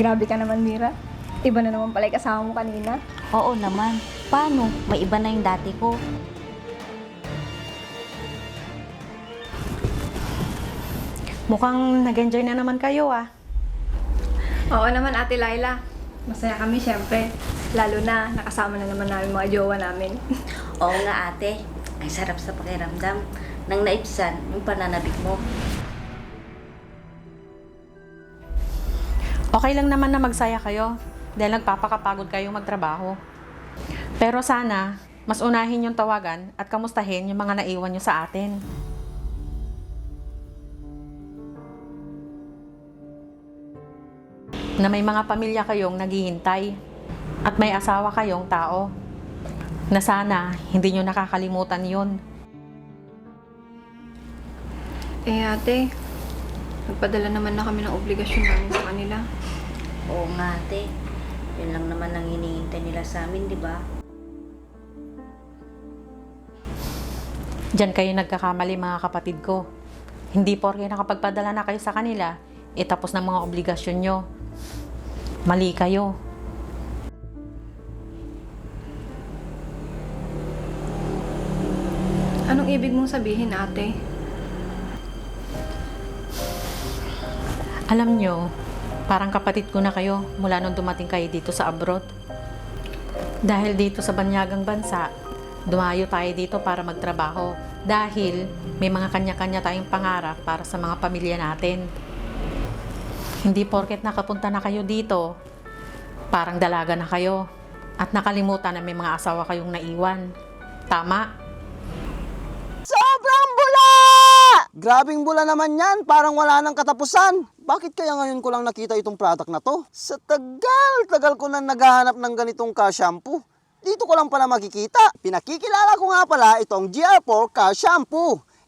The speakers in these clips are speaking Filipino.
Grabe ka naman, Mira. Iba na naman pala yung kasama mo kanina. Oo naman. Paano? May iba na yung dati ko. Mukhang nag-enjoy na naman kayo ah. Oo naman, Ate Laila. Masaya kami, syempre. Lalo na, nakasama na naman namin mga jowa namin. Oo nga ate. Ang sarap sa pakiramdam. Nang naibsan yung pananabik mo. Okay lang naman na magsaya kayo dahil nagpapakapagod kayong magtrabaho. Pero sana, mas unahin yung tawagan at kamustahin yung mga naiwan nyo sa atin. Na may mga pamilya kayong naghihintay at may asawa kayong tao. Na sana, hindi nyo nakakalimutan yun. Eh, ate, nagpadala naman na kami ng obligasyon namin sa kanila. Oo nga ate. Yun lang naman ang hinihintay nila sa amin, di ba? Diyan kayo nagkakamali mga kapatid ko. Hindi porke nakapagpadala na kayo sa kanila, e tapos ng mga obligasyon nyo. Mali kayo. Anong ibig mong sabihin, ate? Alam nyo, parang kapatid ko na kayo mula nung dumating kayo dito sa abroad. Dahil dito sa banyagang bansa, dumayo tayo dito para magtrabaho. Dahil may mga kanya-kanya tayong pangarap para sa mga pamilya natin. Hindi porket nakapunta na kayo dito, parang dalaga na kayo. At nakalimutan na may mga asawa kayong naiwan. Tama? Sobrang bula! Grabing bula naman yan, parang wala nang katapusan. Bakit kaya ngayon ko lang nakita itong product na to? Sa tagal-tagal ko na naghahanap ng ganitong ka shampoo. Dito ko lang pala makikita. Pinakikilala ko nga pala itong GR4 Car Shampoo.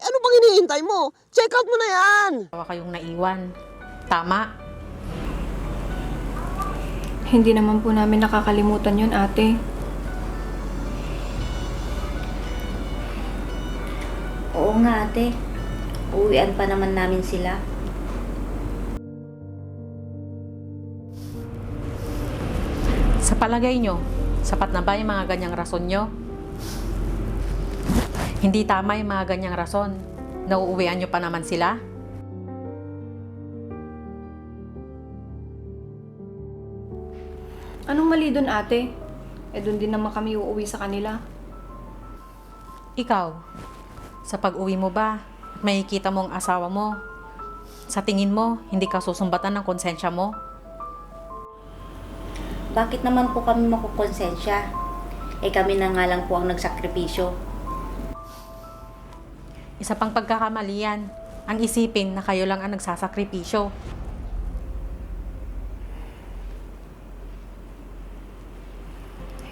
ano pang hinihintay mo? Check out mo na yan! Asawa kayong naiwan. Tama? Hindi naman po namin nakakalimutan yun, ate. Oo nga ate. Uwian pa naman namin sila. Sa palagay nyo, sapat na ba yung mga ganyang rason nyo? Hindi tama yung mga ganyang rason. Nauuwian nyo pa naman sila? Anong mali dun, ate? Eh, dun din naman kami uuwi sa kanila. Ikaw, sa pag-uwi mo ba, makikita mo ang asawa mo, sa tingin mo, hindi ka susumbatan ng konsensya mo? Bakit naman po kami makukonsensya? Eh kami na nga lang po ang nagsakripisyo. Isa pang pagkakamalian, ang isipin na kayo lang ang nagsasakripisyo.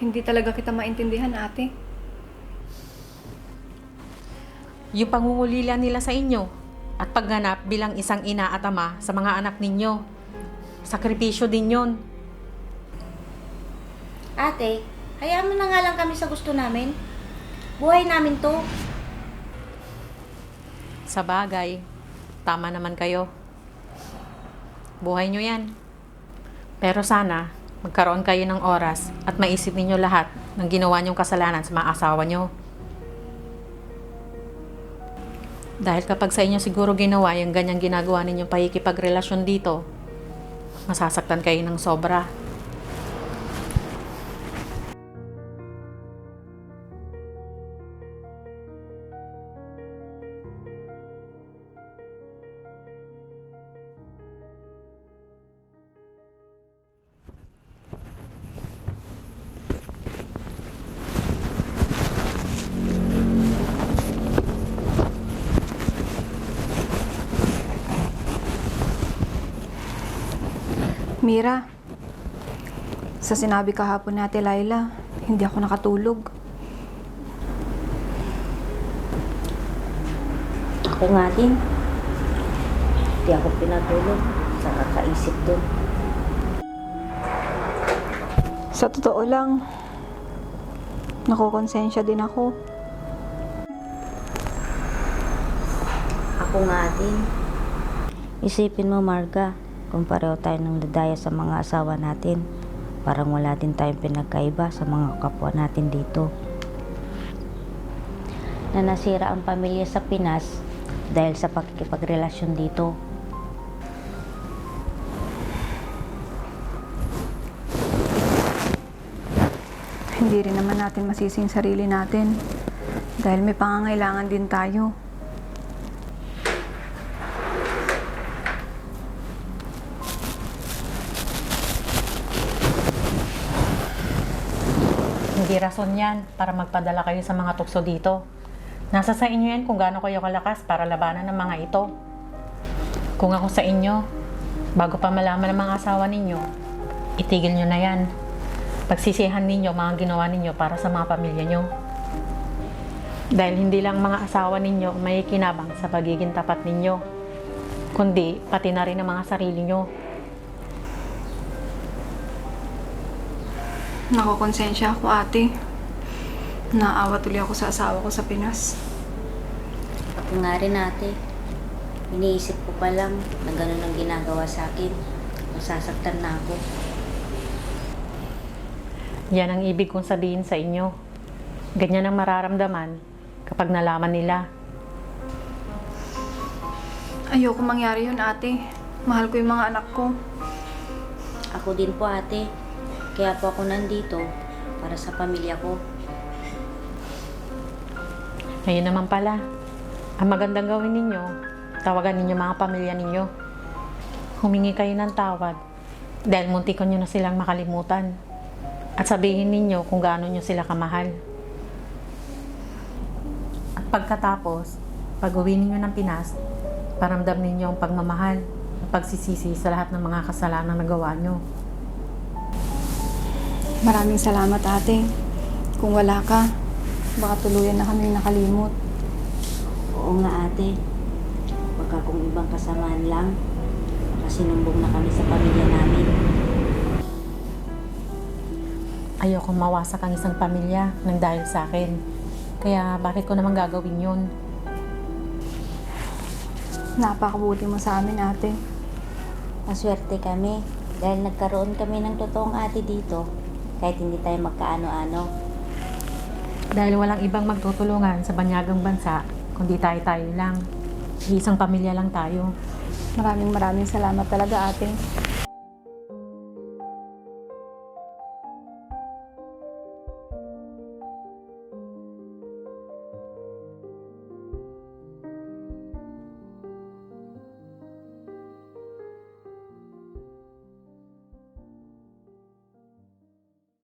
Hindi talaga kita maintindihan, ate. Yung pangungulila nila sa inyo at pagganap bilang isang ina at ama sa mga anak ninyo. Sakripisyo din yon. Ate, hayaan mo na nga lang kami sa gusto namin. Buhay namin to. Sa bagay, tama naman kayo. Buhay nyo yan. Pero sana, magkaroon kayo ng oras at maisip ninyo lahat ng ginawa nyong kasalanan sa mga asawa nyo. Dahil kapag sa inyo siguro ginawa yung ganyang ginagawa ninyong pakikipagrelasyon dito, masasaktan kayo ng sobra. Mira, Sa sinabi kahapon ni Ate Laila, hindi ako nakatulog. Ako nga din. Hindi ako pinatulog sa kakaisip dun. Sa totoo lang, nakukonsensya din ako. Ako nga din. Isipin mo, Marga, kung pareho tayo ng dadaya sa mga asawa natin, parang wala din tayong pinagkaiba sa mga kapwa natin dito. Na nasira ang pamilya sa Pinas dahil sa pakikipagrelasyon dito. Hindi rin naman natin masising sarili natin. Dahil may pangangailangan din tayo. Hindi rason yan para magpadala kayo sa mga tukso dito. Nasa sa inyo yan kung gaano kayo kalakas para labanan ng mga ito. Kung ako sa inyo, bago pa malaman ng mga asawa ninyo, itigil nyo na yan. Pagsisihan ninyo mga ginawa ninyo para sa mga pamilya nyo. Dahil hindi lang mga asawa ninyo may kinabang sa pagiging tapat ninyo, kundi pati na rin ang mga sarili nyo. Nakukonsensya ako ate. Naawa tuloy ako sa asawa ko sa Pinas. Ako nga rin ate. Iniisip ko pa lang na ganun ang ginagawa sa akin. Masasaktan na ako. Yan ang ibig kong sabihin sa inyo. Ganyan ang mararamdaman kapag nalaman nila. Ayoko mangyari yun ate. Mahal ko yung mga anak ko. Ako din po ate. Kaya po ako nandito para sa pamilya ko. Ngayon naman pala, ang magandang gawin ninyo, tawagan ninyo mga pamilya ninyo. Humingi kayo ng tawad dahil muntikan nyo na silang makalimutan. At sabihin ninyo kung gaano nyo sila kamahal. At pagkatapos, pag uwi ninyo ng Pinas, paramdam ninyo ang pagmamahal at pagsisisi sa lahat ng mga kasalanan na nagawa nyo. Maraming salamat ate. Kung wala ka, baka tuluyan na kami nakalimot. Oo nga ate. Baka kung ibang kasamaan lang, baka sinumbong na kami sa pamilya namin. Ayokong mawasak ang isang pamilya ng dahil sa akin. Kaya bakit ko naman gagawin yun? Napakabuti mo sa amin ate. Maswerte kami dahil nagkaroon kami ng totoong ate dito kahit hindi tayo magkaano-ano. Dahil walang ibang magtutulungan sa banyagang bansa, kundi tayo-tayo lang. Isang pamilya lang tayo. Maraming maraming salamat talaga ate.